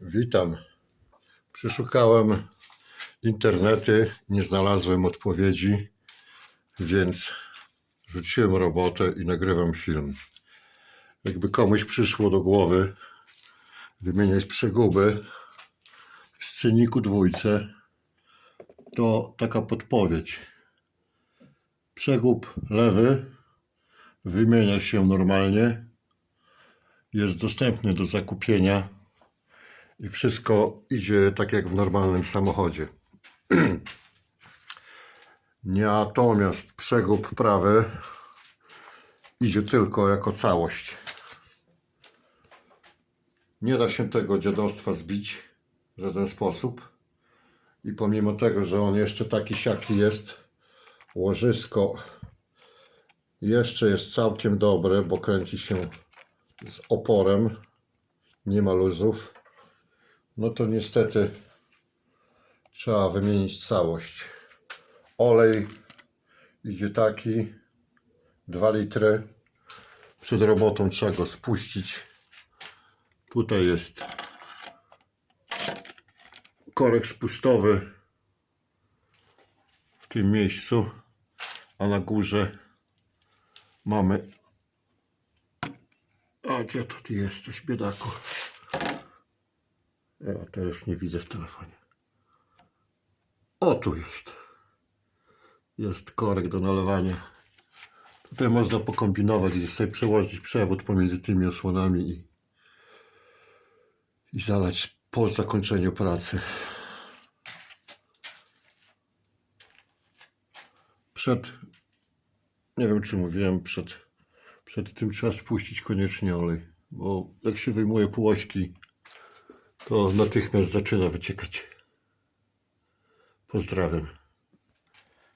Witam. Przeszukałem internety, nie znalazłem odpowiedzi, więc rzuciłem robotę i nagrywam film. Jakby komuś przyszło do głowy wymieniać przeguby w sceniku dwójce, to taka podpowiedź. Przegub lewy wymienia się normalnie, jest dostępny do zakupienia i wszystko idzie tak jak w normalnym samochodzie. Natomiast przegub prawy idzie tylko jako całość. Nie da się tego dziadostwa zbić w żaden sposób. I pomimo tego, że on jeszcze taki siaki jest, łożysko jeszcze jest całkiem dobre, bo kręci się z oporem, nie ma luzów, no to niestety trzeba wymienić całość. Olej idzie taki, 2 litry. Przed robotą trzeba go spuścić. Tutaj jest korek spustowy w tym miejscu, a na górze mamy a gdzie tu ty jesteś, biedaku? Ja teraz nie widzę w telefonie. O, tu jest. Jest korek do nalewania. Tutaj można pokombinować i sobie przełożyć przewód pomiędzy tymi osłonami i, i zalać po zakończeniu pracy. Przed, nie wiem czy mówiłem, przed przed tym trzeba spuścić koniecznie olej, bo jak się wyjmuje półośki, to natychmiast zaczyna wyciekać. Pozdrawiam.